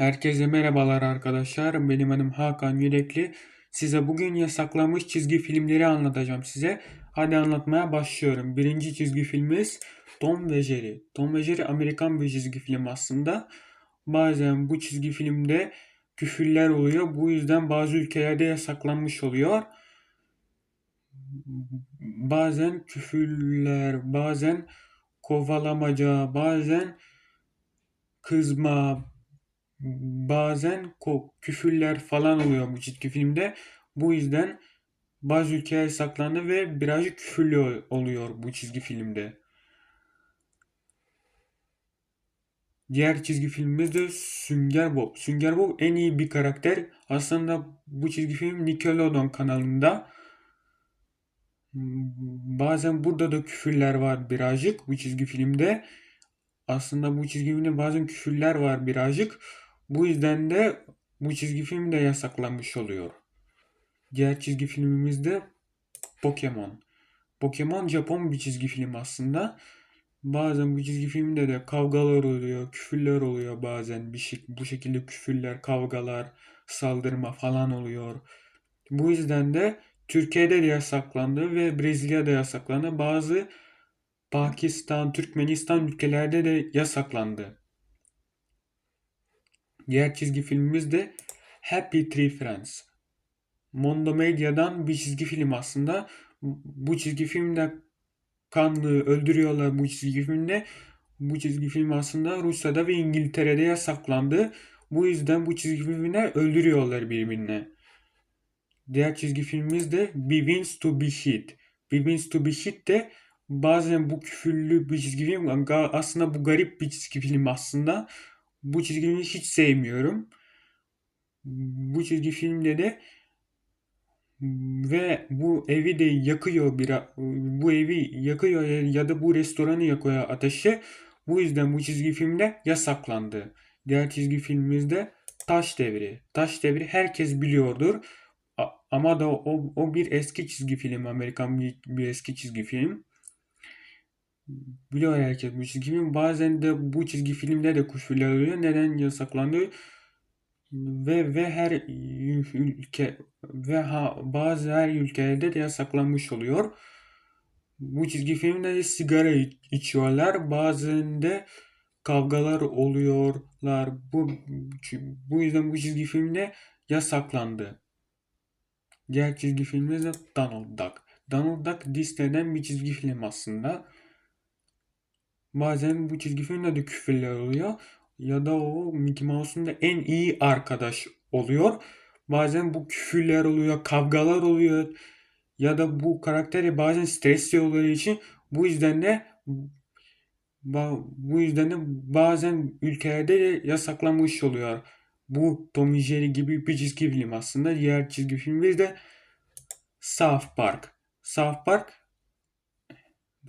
Herkese merhabalar arkadaşlar. Benim adım Hakan Yürekli. Size bugün yasaklanmış çizgi filmleri anlatacağım size. Hadi anlatmaya başlıyorum. Birinci çizgi filmimiz Tom ve Jerry. Tom ve Jerry Amerikan bir çizgi film aslında. Bazen bu çizgi filmde küfürler oluyor. Bu yüzden bazı ülkelerde yasaklanmış oluyor. Bazen küfürler, bazen kovalamaca, bazen kızma, bazen ko- küfürler falan oluyor bu çizgi filmde. Bu yüzden bazı ülkeler saklandı ve birazcık küfürlü ol- oluyor bu çizgi filmde. Diğer çizgi filmimiz de Sünger Bob. Sünger Bob en iyi bir karakter. Aslında bu çizgi film Nickelodeon kanalında. Bazen burada da küfürler var birazcık bu çizgi filmde. Aslında bu çizgi filmde bazen küfürler var birazcık. Bu yüzden de bu çizgi film de yasaklanmış oluyor. Diğer çizgi filmimiz de Pokemon. Pokemon Japon bir çizgi film aslında. Bazen bu çizgi filmde de kavgalar oluyor, küfürler oluyor bazen. Bir şey, bu şekilde küfürler, kavgalar, saldırma falan oluyor. Bu yüzden de Türkiye'de de yasaklandı ve Brezilya'da yasaklandı. Bazı Pakistan, Türkmenistan ülkelerde de yasaklandı. Diğer çizgi filmimiz de Happy Tree Friends. Mondo Medya'dan bir çizgi film aslında. Bu çizgi filmde kanlı öldürüyorlar bu çizgi filmde. Bu çizgi film aslında Rusya'da ve İngiltere'de yasaklandı. Bu yüzden bu çizgi filmde öldürüyorlar birbirine. Diğer çizgi filmimiz de Begins to be Hit. Begins to be Hit de bazen bu küfürlü bir çizgi film aslında bu garip bir çizgi film aslında. Bu çizgi filmi hiç sevmiyorum. Bu çizgi filmde de ve bu evi de yakıyor bir bu evi yakıyor ya- da bu restoranı yakıyor ateşe. Bu yüzden bu çizgi filmde yasaklandı. Diğer çizgi filmimiz de Taş Devri. Taş Devri herkes biliyordur. Ama da o, o bir eski çizgi film. Amerikan bir, bir eski çizgi film. Biliyor herkes bu çizgi film. Bazen de bu çizgi filmde de küfürler oluyor. Neden yasaklandı? Ve ve her ülke ve ha, bazı her ülkelerde de yasaklanmış oluyor. Bu çizgi filmde de sigara iç- içiyorlar. Bazen de kavgalar oluyorlar. Bu bu yüzden bu çizgi filmde yasaklandı. Diğer çizgi filmimiz de Donald Duck. Donald Duck Disney'den bir çizgi film aslında. Bazen bu çizgi filmde de küfürler oluyor. Ya da o Mickey Mouse'un da en iyi arkadaş oluyor. Bazen bu küfürler oluyor, kavgalar oluyor. Ya da bu karakteri bazen stresli olduğu için bu yüzden de bu yüzden de bazen ülkelerde de yasaklanmış oluyor. Bu Tom Jerry gibi bir çizgi film aslında. Diğer çizgi filmimiz de South Park. South Park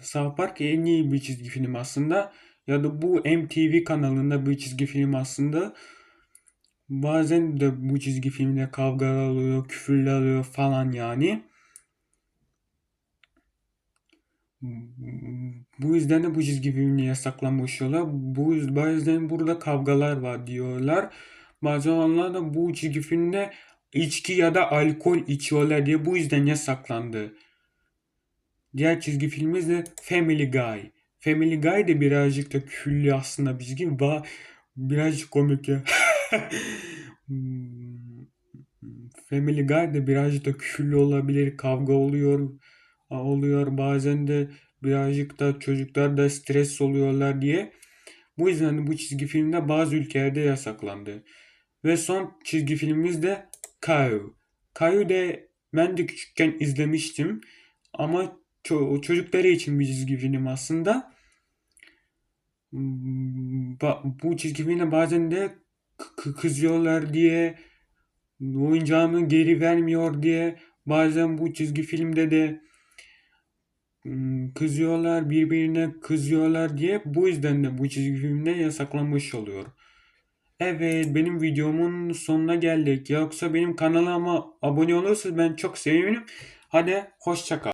South Park en iyi bir çizgi film aslında. Ya da bu MTV kanalında bir çizgi film aslında. Bazen de bu çizgi filmde kavgalar oluyor, küfürler oluyor falan yani. Bu yüzden de bu çizgi filmini yasaklanmış oluyor. Bu yüzden burada kavgalar var diyorlar. Bazen onlar da bu çizgi filmde içki ya da alkol içiyorlar diye bu yüzden yasaklandı. Diğer çizgi filmimiz de Family Guy. Family Guy de birazcık da küllü aslında bir çizgi. Ba birazcık komik ya. Family Guy de birazcık da küfürlü olabilir. Kavga oluyor. Oluyor. Bazen de birazcık da çocuklar da stres oluyorlar diye. Bu yüzden de bu çizgi filmde bazı ülkelerde yasaklandı. Ve son çizgi filmimiz de Caillou. Caillou de ben de küçükken izlemiştim. Ama ço- çocukları için bir çizgi film aslında. Bu çizgi filmde bazen de kızıyorlar diye oyuncağını geri vermiyor diye bazen bu çizgi filmde de kızıyorlar birbirine kızıyorlar diye bu yüzden de bu çizgi filmde yasaklanmış oluyor. Evet benim videomun sonuna geldik. Yoksa benim kanalıma abone olursanız ben çok sevinirim. Hadi hoşça kal.